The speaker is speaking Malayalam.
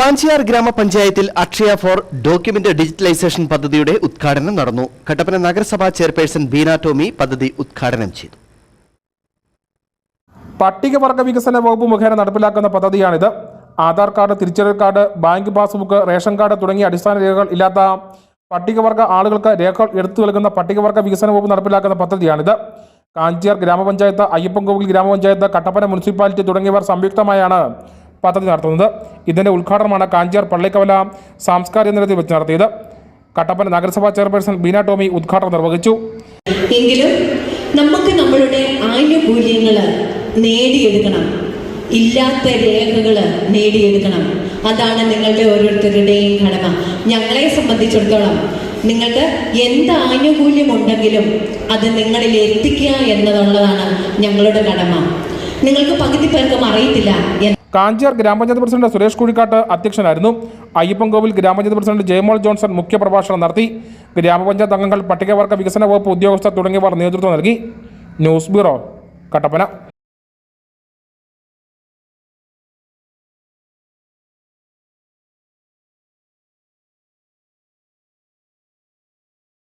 കാഞ്ചിയാർ ഗ്രാമപഞ്ചായത്തിൽ അക്ഷയ ഫോർ ഡോക്യുമെന്റ് ഡിജിറ്റലൈസേഷൻ പദ്ധതിയുടെ ഉദ്ഘാടനം നടന്നു. കട്ടപ്പന നഗരസഭാ ചെയർപേഴ്സൺ ബീന ടോമി പദ്ധതി ഉദ്ഘാടനം ചെയ്തു. പട്ടികവർഗ വികസന വകുപ്പ് മുഖേന നടപ്പിലാക്കുന്ന പദ്ധതിയാണിത്. ആധാർ കാർഡ് തിരിച്ചറിയൽ card bank passbook ration card തുടങ്ങിയ അടിസ്ഥാന രേഖകൾ ഇല്ലാത്ത പട്ടികവർഗ ആളുകൾക്ക് രേഖകൾ എടുത്തു നൽകുന്ന പട്ടികവർഗ വികസന വകുപ്പ് നടപ്പിലാക്കുന്ന പദ്ധതിയാണിത്. കാഞ്ചിയാർ ഗ്രാമപഞ്ചായത്ത് അയ്യപ്പൻകോവിൽ ഗ്രാമപഞ്ചായത്ത് കട്ടപ്പന മുനിസിപ്പാലിറ്റി തുടങ്ങിയവർ സംയുക്തമായാണ് പദ്ധതി നടത്തുന്നത്. ഇതിന്റെ ഉദ്ഘാടനമാണ് കാഞ്ചിയാർ പള്ളിക്കവല സാംസ്കാരിക നിലയത്തിൽ വെച്ച് നടത്തിയത്. കട്ടപ്പന നഗരസഭാ ചെയർപേഴ്സൺ ബീന ടോമി ഉദ്ഘാടനം നിർവഹിച്ചു. എങ്കിലും നമുക്ക് നമ്മളുടെ ആനുകൂല്യങ്ങൾ നേടിയെടുക്കണം. ഇല്ലാത്ത രേഖകൾ നേടിയെടുക്കണം. അതാണ് നിങ്ങളുടെ ഓരോരുത്തരുടെയും കടമ ഞങ്ങളെ സംബന്ധിച്ചിടത്തോളം നിങ്ങൾക്ക് എന്ത് ആനുകൂല്യമുണ്ടെങ്കിലും അത് നിങ്ങളിൽ എത്തിക്കുക എന്നതുള്ളതാണ് ഞങ്ങളുടെ കടമ. നിങ്ങൾക്ക് പകുതി പേർക്കും അറിയത്തില്ല കാഞ്ചിയാർ ഗ്രാമപഞ്ചായത്ത് പ്രസിഡന്റ് സുരേഷ് കുഴിക്കാട്ട് അധ്യക്ഷനായിരുന്നു. അയ്യപ്പൻകോവിൽ ഗ്രാമപഞ്ചായത്ത് പ്രസിഡന്റ് ജയമോൾ ജോൺസൺ മുഖ്യപ്രഭാഷണം നടത്തി. ഗ്രാമപഞ്ചായത്ത് അംഗങ്ങൾ പട്ടികവർഗ വികസന വകുപ്പ് ഉദ്യോഗസ്ഥർ തുടങ്ങിയവർ നേതൃത്വം നൽകി. News bureau Kattappana.